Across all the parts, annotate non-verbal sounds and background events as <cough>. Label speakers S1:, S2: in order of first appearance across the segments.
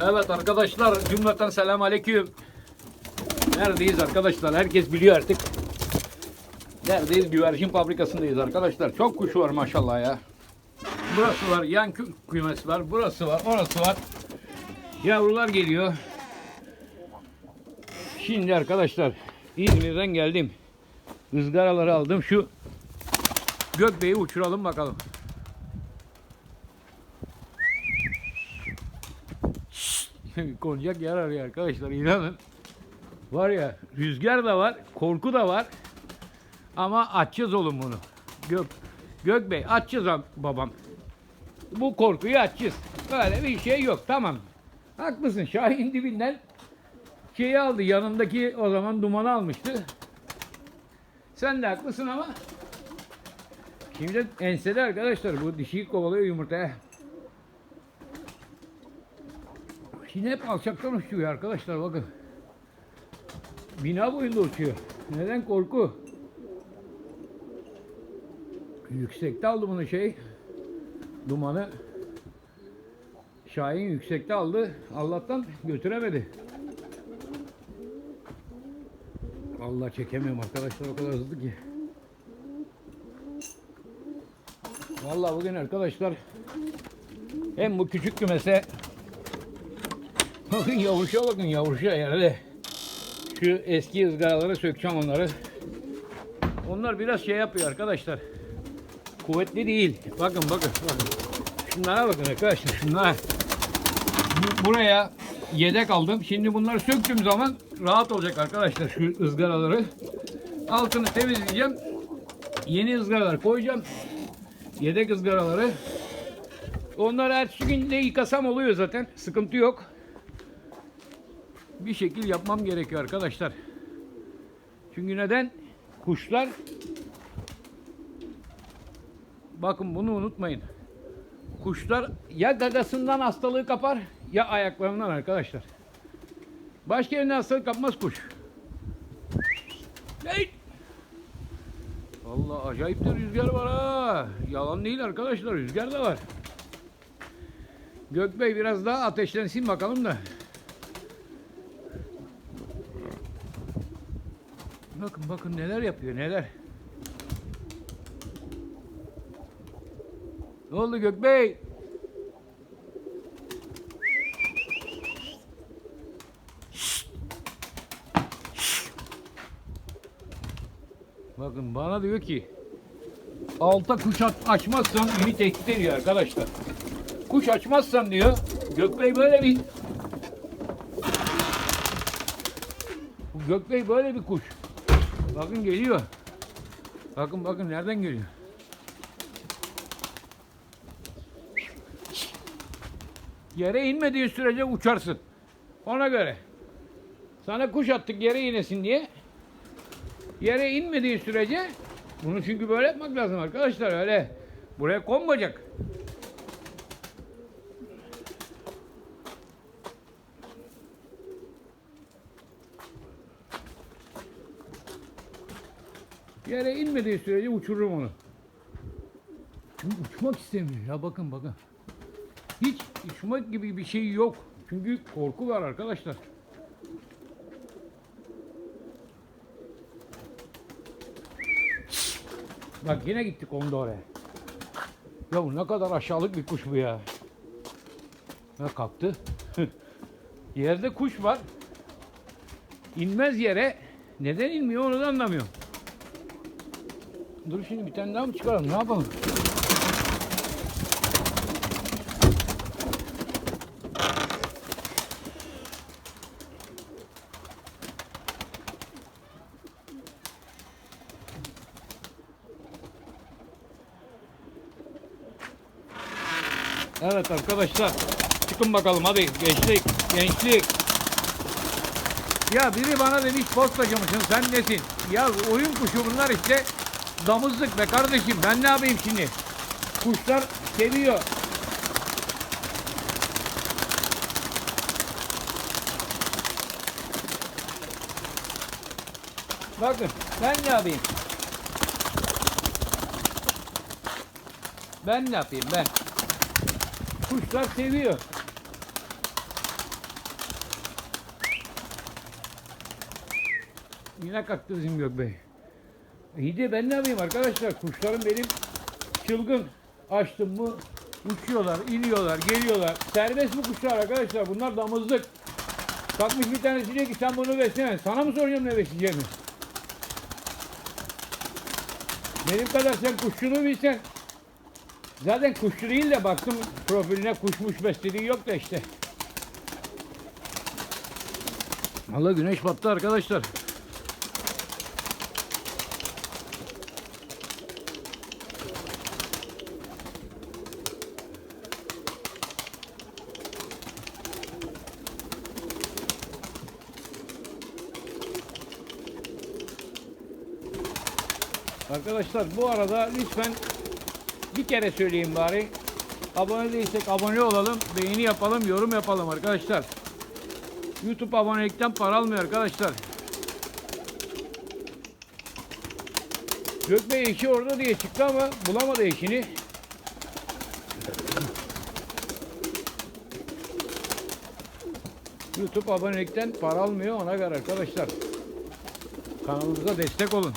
S1: Evet arkadaşlar cümleten selam aleyküm. Neredeyiz arkadaşlar? Herkes biliyor artık. Neredeyiz? Güvercin fabrikasındayız arkadaşlar. Çok kuş var maşallah ya. Burası var, yan kü- kümesi var, burası var, orası var. Yavrular geliyor. Şimdi arkadaşlar İzmir'den geldim. Izgaraları aldım. Şu gökbeyi uçuralım bakalım. <laughs> Konacak yer arıyor arkadaşlar inanın. Var ya rüzgar da var, korku da var. Ama açacağız oğlum bunu. Gök, Gökbey açacağız am- babam. Bu korkuyu açacağız. Böyle bir şey yok tamam. Haklısın Şahin dibinden şeyi aldı yanındaki o zaman dumanı almıştı. Sen de haklısın ama şimdi ensede arkadaşlar bu dişiyi kovalıyor yumurtaya. Şimdi hep alçaktan uçuyor arkadaşlar bakın. Bina boyunda uçuyor. Neden korku? Yüksekte aldı bunu şey. Dumanı. Şahin yüksekte aldı. Allah'tan götüremedi. Allah çekemiyorum arkadaşlar o kadar hızlı ki. Vallahi bugün arkadaşlar hem bu küçük kümese bakın yavruşa bakın yavruşa yerde. Şu eski ızgaraları sökeceğim onları. Onlar biraz şey yapıyor arkadaşlar. Kuvvetli değil. Bakın bakın bakın. Şunlara bakın arkadaşlar şunlara. Bu- Buraya yedek aldım. Şimdi bunları söktüğüm zaman rahat olacak arkadaşlar şu ızgaraları. Altını temizleyeceğim. Yeni ızgaralar koyacağım. Yedek ızgaraları. Onları ertesi gün de yıkasam oluyor zaten. Sıkıntı yok. Bir şekil yapmam gerekiyor arkadaşlar. Çünkü neden? Kuşlar Bakın bunu unutmayın. Kuşlar ya gagasından hastalığı kapar ya ayaklarından arkadaşlar. Başka yerinden hastalık kapmaz kuş. Hey! Allah acayip de rüzgar var ha. Yalan değil arkadaşlar rüzgar da var. Gökbey biraz daha ateşlensin bakalım da. Bakın bakın neler yapıyor neler. Ne oldu Gökbey? Bakın bana diyor ki alta kuş açmazsan beni tehdit ediyor arkadaşlar. Kuş açmazsan diyor Gökbey böyle bir Bu Gökbey böyle bir kuş. Bakın geliyor. Bakın bakın nereden geliyor. Yere inmediği sürece uçarsın. Ona göre. Sana kuş attık yere inesin diye. Yere inmediği sürece bunu çünkü böyle yapmak lazım arkadaşlar öyle. Buraya konmayacak. Yere inmediği sürece uçururum onu. Çünkü uçmak istemiyor. Ya bakın bakın. Hiç uçmak gibi bir şey yok. Çünkü korku var arkadaşlar. Bak yine gittik onda oraya. Ya ne kadar aşağılık bir kuş bu ya. Ha kalktı. <laughs> Yerde kuş var. İnmez yere. Neden inmiyor onu da anlamıyorum. Dur şimdi bir tane daha mı çıkaralım? Ne yapalım? Evet arkadaşlar. Çıkın bakalım hadi gençlik. Gençlik. Ya biri bana demiş postacı mısın sen nesin? Ya oyun kuşu bunlar işte damızlık be kardeşim. Ben ne yapayım şimdi? Kuşlar seviyor. Bakın ben ne yapayım? Ben ne yapayım ben? Kuşlar seviyor. Yine kalktı bizim Gökbey. İyi de ben ne yapayım arkadaşlar? Kuşlarım benim çılgın. Açtım mı uçuyorlar, iniyorlar, geliyorlar. Serbest bu kuşlar arkadaşlar. Bunlar damızlık. Kalkmış bir tanesi diyor ki sen bunu besleme. Sana mı soracağım ne besleyeceğimi? Benim kadar sen kuşçuluğu bilsen. Zaten kuşçu değil de baktım profiline kuşmuş beslediği yok da işte. Valla güneş battı arkadaşlar. Arkadaşlar bu arada lütfen bir kere söyleyeyim bari. Abone değilsek abone olalım, beğeni yapalım, yorum yapalım arkadaşlar. YouTube abonelikten para almıyor arkadaşlar. Gökbey eşi orada diye çıktı ama bulamadı eşini. YouTube abonelikten para almıyor ona göre arkadaşlar. Kanalımıza destek olun.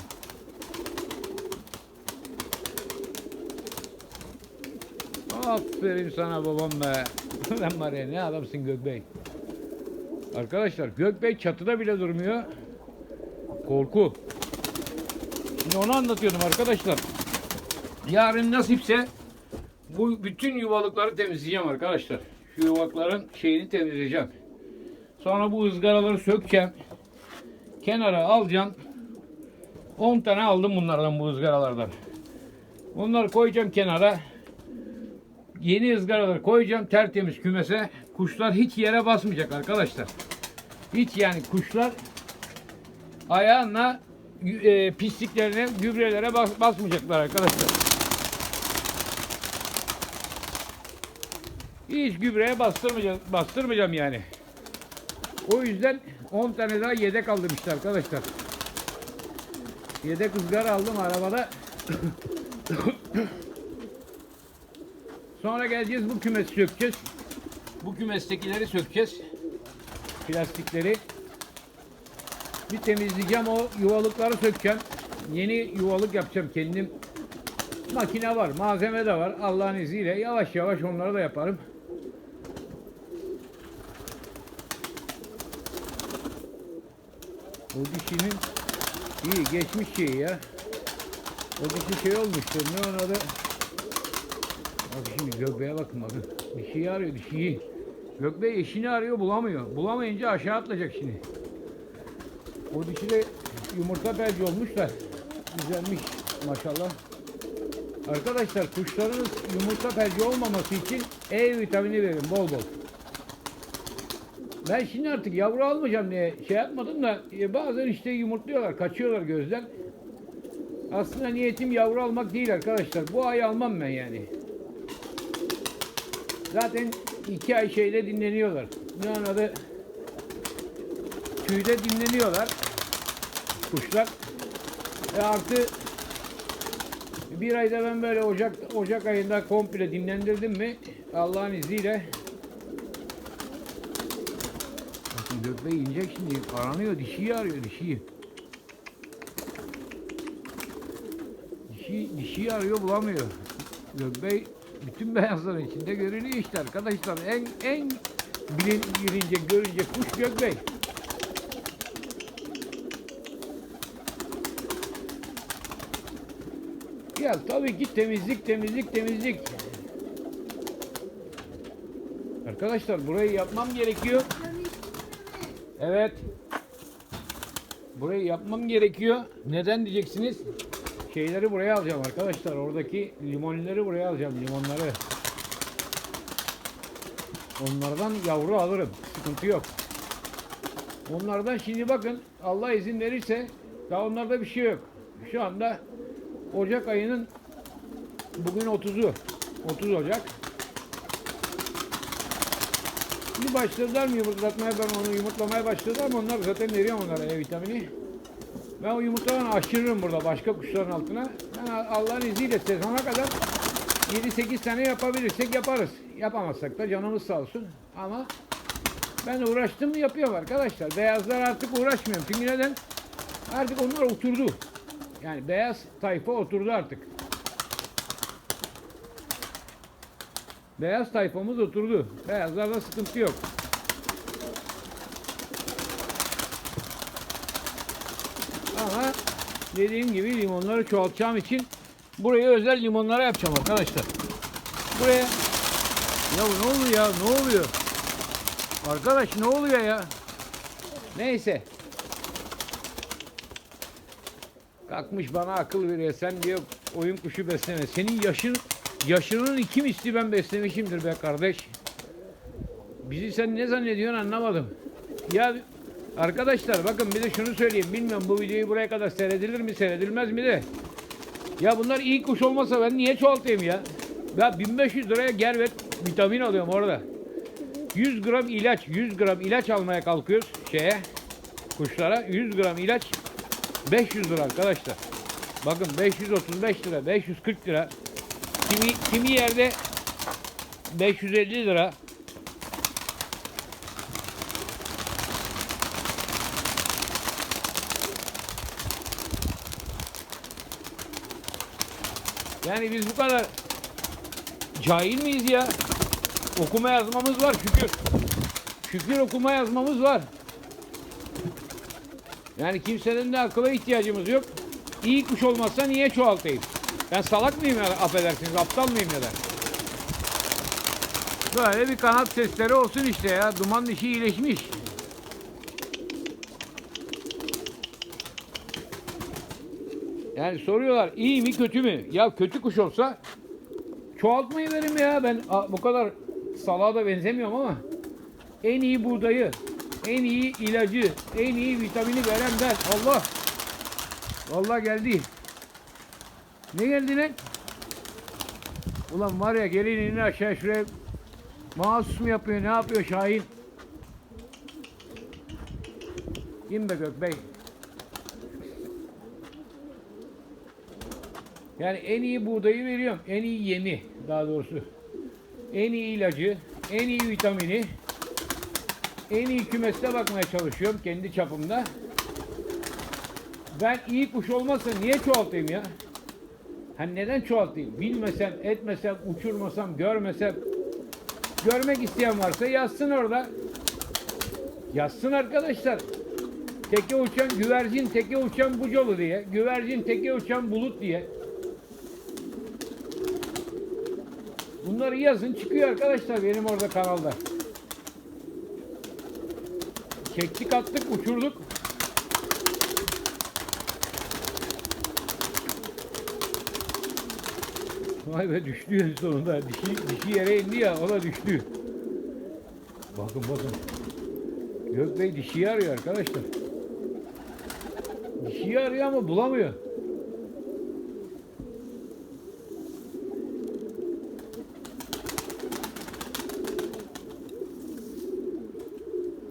S1: Aferin sana babam be. <laughs> Lan var ya ne adamsın Gökbey. Arkadaşlar Gökbey çatıda bile durmuyor. Korku. Şimdi onu anlatıyordum arkadaşlar. Yarın nasipse bu bütün yuvalıkları temizleyeceğim arkadaşlar. Şu yuvalıkların şeyini temizleyeceğim. Sonra bu ızgaraları sökeceğim. Kenara alacağım. 10 tane aldım bunlardan bu ızgaralardan. Bunları koyacağım kenara. Yeni ızgaraları koyacağım tertemiz kümese. Kuşlar hiç yere basmayacak arkadaşlar. Hiç yani kuşlar ayağına e, pisliklerine, gübrelere bas, basmayacaklar arkadaşlar. Hiç gübreye bastırmayacağım, bastırmayacağım yani. O yüzden 10 tane daha yedek aldım işte arkadaşlar. Yedek ızgara aldım arabada. Sonra geleceğiz bu kümesi sökeceğiz. Bu kümestekileri sökeceğiz. Plastikleri. Bir temizleyeceğim o yuvalıkları sökeceğim. Yeni yuvalık yapacağım kendim. Makine var, malzeme de var. Allah'ın izniyle yavaş yavaş onları da yaparım. O dişinin iyi geçmiş şeyi ya. O dişi şey olmuştur. Ne onun adı? Bak şimdi Gökbey'e bakın bakın. Dişiyi arıyor dişiyi. Gökbey eşini arıyor bulamıyor. Bulamayınca aşağı atlayacak şimdi. O dişi de yumurta belki olmuşlar. Güzelmiş maşallah. Arkadaşlar kuşlarınız yumurta felci olmaması için E vitamini verin bol bol. Ben şimdi artık yavru almayacağım diye şey yapmadım da e, bazen işte yumurtluyorlar, kaçıyorlar gözden. Aslında niyetim yavru almak değil arkadaşlar. Bu ay almam ben yani. Zaten iki ay şeyde dinleniyorlar. Ne onun adı? Tüyde dinleniyorlar. Kuşlar. E artı bir ayda ben böyle Ocak Ocak ayında komple dinlendirdim mi Allah'ın izniyle Bakın Gökbey inecek şimdi aranıyor dişiyi arıyor dişiyi Dişi, dişiyi arıyor bulamıyor Gökbey bütün beyazların içinde görünüyor işte arkadaşlar en en bilin, bilince görünce kuş Gökbey Ya tabii ki temizlik, temizlik, temizlik. Arkadaşlar burayı yapmam gerekiyor. Evet. Burayı yapmam gerekiyor. Neden diyeceksiniz? Şeyleri buraya alacağım arkadaşlar. Oradaki limonları buraya alacağım. Limonları. Onlardan yavru alırım. Sıkıntı yok. Onlardan şimdi bakın Allah izin verirse daha onlarda bir şey yok. Şu anda Ocak ayının bugün 30'u. 30 Ocak. Şimdi başladılar mı yumurtlatmaya ben onu yumurtlamaya başladılar mı onlar zaten veriyorum onlara E vitamini. Ben o yumurtadan aşırırım burada başka kuşların altına. Ben Allah'ın izniyle sezona kadar 7-8 tane yapabilirsek yaparız. Yapamazsak da canımız sağ olsun. Ama ben uğraştım yapıyorum arkadaşlar. Beyazlar artık uğraşmıyorum. Çünkü neden? Artık onlar oturdu. Yani beyaz tayfa oturdu artık. Beyaz tayfamız oturdu. Beyazlarda sıkıntı yok. Ama dediğim gibi limonları çoğaltacağım için buraya özel limonlara yapacağım arkadaşlar. Buraya ya ne oluyor ya? Ne oluyor? Arkadaş ne oluyor ya? Neyse. Kalkmış bana akıl veriyor. Sen diyor oyun kuşu besleme. Senin yaşın yaşının iki misli ben beslemişimdir be kardeş. Bizi sen ne zannediyorsun anlamadım. Ya arkadaşlar bakın bir de şunu söyleyeyim. Bilmiyorum bu videoyu buraya kadar seyredilir mi seyredilmez mi de. Ya bunlar iyi kuş olmasa ben niye çoğaltayım ya? Ya 1500 liraya gervet vitamin alıyorum orada. 100 gram ilaç, 100 gram ilaç almaya kalkıyoruz şeye kuşlara 100 gram ilaç 500 lira arkadaşlar. Bakın 535 lira, 540 lira. Kimi kimi yerde 550 lira. Yani biz bu kadar cahil miyiz ya? Okuma yazmamız var şükür. Şükür okuma yazmamız var. Yani kimsenin de akıla ihtiyacımız yok. İyi kuş olmazsa niye çoğaltayım? Ben salak mıyım ya affedersiniz aptal mıyım ya da? Böyle bir kanat sesleri olsun işte ya. Duman dişi iyileşmiş. Yani soruyorlar iyi mi kötü mü? Ya kötü kuş olsa çoğaltmayı verim ya. Ben bu kadar salağa da benzemiyorum ama en iyi buğdayı, en iyi ilacı, en iyi vitamini veren ben. Allah. Vallahi geldi. Ne geldi lan? Ulan var ya gelin inin aşağı şuraya mahsus mu yapıyor ne yapıyor Şahin? Kim be Gökbey? Yani en iyi buğdayı veriyorum. En iyi yemi daha doğrusu. En iyi ilacı, en iyi vitamini, en iyi kümeste bakmaya çalışıyorum kendi çapımda. Ben iyi kuş olmazsa niye çoğaltayım ya? Hani neden çoğaltayım? Bilmesem, etmesem, uçurmasam, görmesem. Görmek isteyen varsa yazsın orada. Yazsın arkadaşlar. Teke uçan güvercin, teke uçan bucalı diye. Güvercin, teke uçan bulut diye. Bunları yazın çıkıyor arkadaşlar benim orada kanalda. Çektik attık uçurduk. Vay be düştü en sonunda. Dişi, dişi yere indi ya o da düştü. Bakın bakın. Gökbey dişiyi arıyor arkadaşlar. Dişiyi arıyor ama bulamıyor.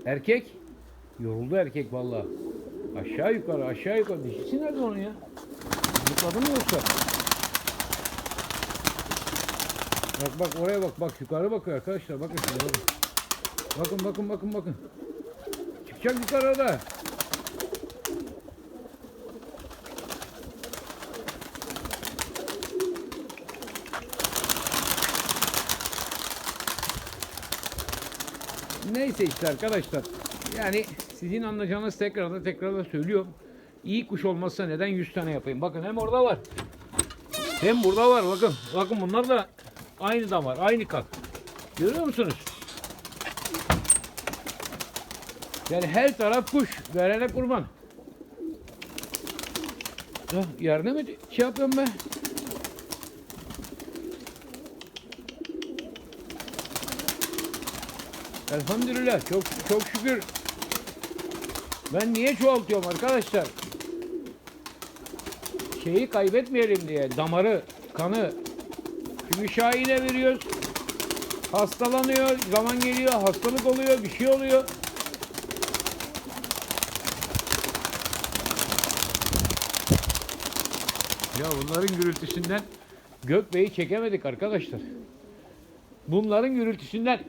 S1: Erkek. Yoruldu erkek vallahi. Aşağı yukarı aşağı yukarı. Dişisi nerede onun ya? Zıpladı mı yoksa? Bak bak oraya bak bak yukarı bakıyor arkadaşlar. Bakın şuraya bakın. Bakın bakın bakın bakın. Çıkacak yukarı Neyse işte arkadaşlar. Yani sizin anlayacağınız tekrar da tekrar da söylüyorum. İyi kuş olmazsa neden 100 tane yapayım? Bakın hem orada var. Hem burada var bakın. Bakın bunlar da aynı damar, aynı kat. Görüyor musunuz? Yani her taraf kuş. Verene kurban. Ya, yerde mi şey yapıyorum ben? Elhamdülillah çok çok şükür. Ben niye çoğaltıyorum arkadaşlar? Şeyi kaybetmeyelim diye damarı, kanı. Çünkü Şahin'e veriyoruz. Hastalanıyor, zaman geliyor, hastalık oluyor, bir şey oluyor. Ya bunların gürültüsünden Gökbey'i çekemedik arkadaşlar. Bunların gürültüsünden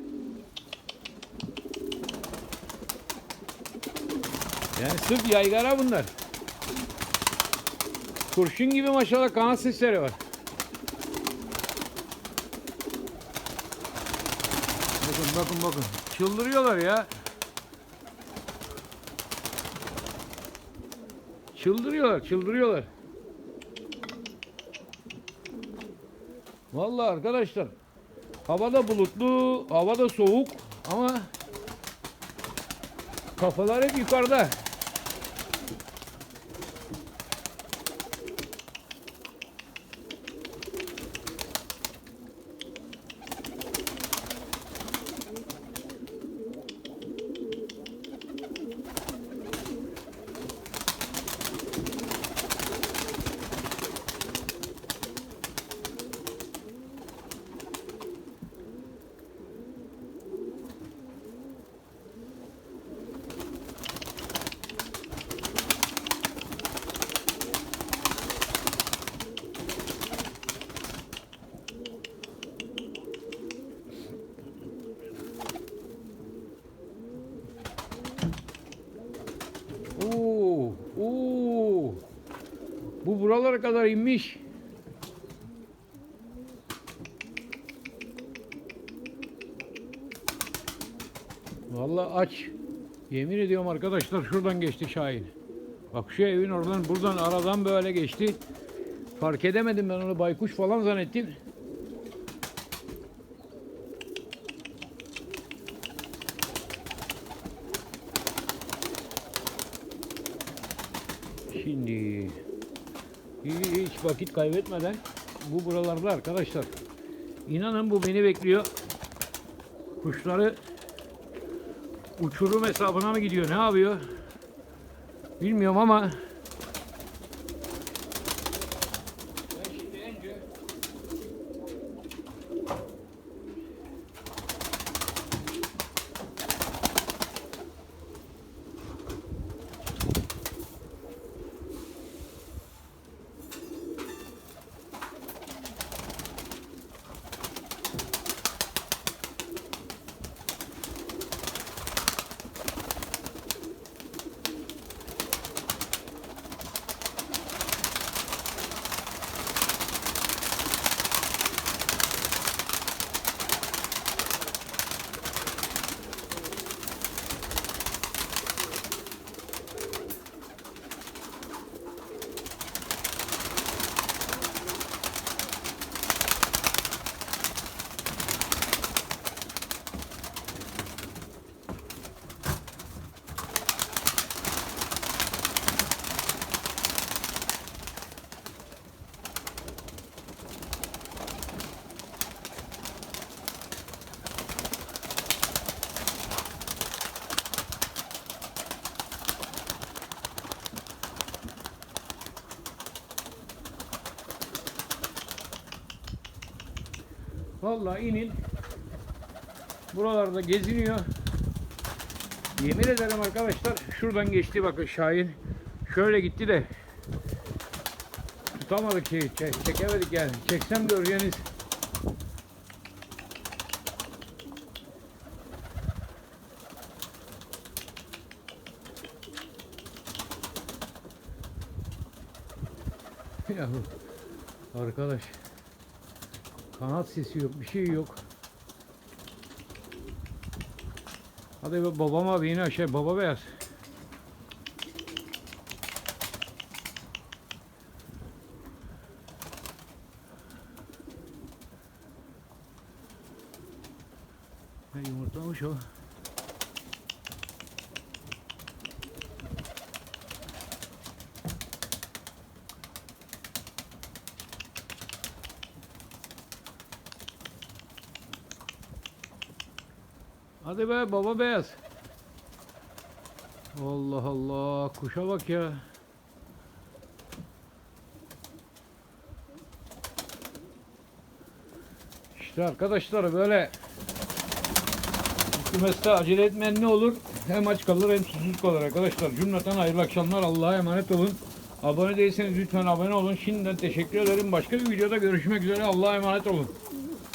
S1: Yani sırf yaygara bunlar. Kurşun gibi maşallah kanat sesleri var. Bakın bakın bakın. Çıldırıyorlar ya. Çıldırıyorlar, çıldırıyorlar. Vallahi arkadaşlar havada bulutlu, havada soğuk ama kafalar hep yukarıda. Buralara kadar inmiş. Vallahi aç. Yemin ediyorum arkadaşlar şuradan geçti Şahin. Bak şu evin oradan buradan aradan böyle geçti. Fark edemedim ben onu baykuş falan zannettim. Şimdi hiç vakit kaybetmeden bu buralarda arkadaşlar. İnanın bu beni bekliyor. Kuşları uçurum hesabına mı gidiyor? Ne yapıyor? Bilmiyorum ama Vallahi inin. Buralarda geziniyor. Yemin ederim arkadaşlar şuradan geçti bakın Şahin. Şöyle gitti de tutamadık şeyi, çek, çekemedik yani. Çeksem göreceğiniz. Ya arkadaş kanat sesi yok, bir şey yok. Hadi be babam abi yine aşağı baba beyaz. Ha, yumurtlamış o. Hadi be baba beyaz. Allah Allah kuşa bak ya. İşte arkadaşlar böyle kümeste acele etmeyen ne olur? Hem aç kalır hem susuz kalır arkadaşlar. Cümleten hayırlı akşamlar. Allah'a emanet olun. Abone değilseniz lütfen abone olun. Şimdiden teşekkür ederim. Başka bir videoda görüşmek üzere. Allah'a emanet olun.